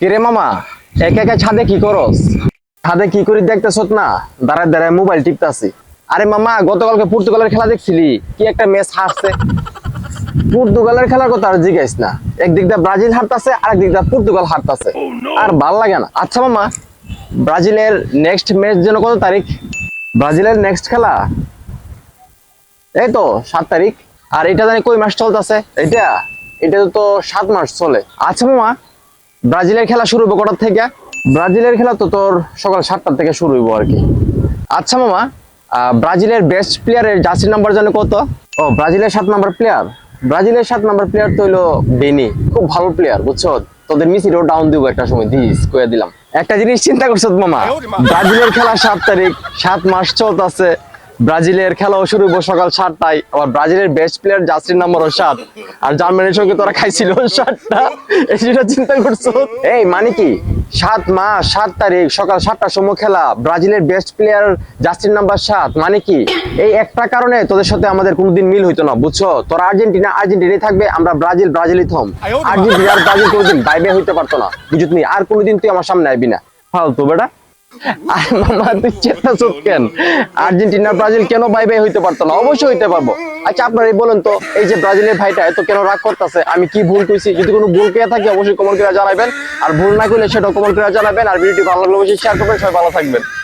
কিরে মামা একা একা ছাদে কি করস? ছাদে কি করি দেখতেছ না? দাঁড়ায় দাঁড়ায় মোবাইল টিপতাছি। আরে মামা গতকালকে পর্তুগালের খেলা দেখছিলি? কি একটা ম্যাচ হারছে। পর্তুগালের খেলার কথা আর জিজ্ঞাস না। একদিক দিয়ে ব্রাজিল হারতাছে আর একদিক দিয়ে পর্তুগাল হারতাছে। আর ভালো লাগে না। আচ্ছা মামা ব্রাজিলের নেক্সট ম্যাচ যেন কত তারিখ? ব্রাজিলের নেক্সট খেলা? এই তো সাত তারিখ। আর এটা জানি কই মাস চলতেছে? এটা এটা তো সাত মাস চলে। আচ্ছা মামা ব্রাজিলের খেলা শুরু হইব কটার থেকে? ব্রাজিলের খেলা তো তোর সকাল সাতটার থেকে শুরু হইব আর কি। আচ্ছা মামা ব্রাজিলের বেস্ট প্লেয়ারের জার্সি নাম্বার জানো কত? ও, ব্রাজিলের সাত নাম্বার প্লেয়ার ব্রাজিলের সাত নাম্বার প্লেয়ার তো হইল বেনি, খুব ভালো প্লেয়ার বুঝছ? তোদের মিসিরও ডাউন দিব একটা সময় দিস কয়ে দিলাম। একটা জিনিস চিন্তা করছ মামা, ব্রাজিলের খেলা সাত তারিখ, সাত মাস চলতেছে ব্রাজিলের খেলাও শুরু হইব সকাল সাতটায়। আবার ব্রাজিলের বেস্ট প্লেয়ার জার্সির নাম্বারও সাত আর জার্মানির সঙ্গে তোরা খাইছিল সাতটা এই চিন্তা করছ? এই মানে কি? সাত মাস সাত তারিখ সকাল সাতটার সময় খেলা। ব্রাজিলের বেস্ট প্লেয়ার জার্সির নাম্বার সাত মানে কি? এই একটা কারণে তোদের সাথে আমাদের কোনোদিন মিল হইতো না বুঝছ? তোরা আর্জেন্টিনা আর্জেন্টিনাই থাকবে আমরা ব্রাজিল ব্রাজিলই থম। আর্জেন্টিনা আর ব্রাজিল কোনোদিন বাইবে হইতে পারতো না বুঝতনি আর কোনোদিন তুই আমার সামনে আইবি না। ফালতু বেটা। আর্জেন্টিনা, ব্রাজিল কেন বাই বাই হইতে পারতো না? অবশ্যই হইতে পারব। আচ্ছা আপনারাই বলেন তো, এই যে ব্রাজিলের ভাইটা এত কেন রাগ করতেছে? আমি কি ভুল কইছি? যদি কোনো ভুল কে থাকে, অবশ্যই কমেন্ট করে জানাবেন আর ভুল না করলে সেটা কমেন্ট করে জানাবেন। আর ভিডিওটি ভালো লাগলে অবশ্যই শেয়ার করবেন। সবাই ভালো থাকবেন।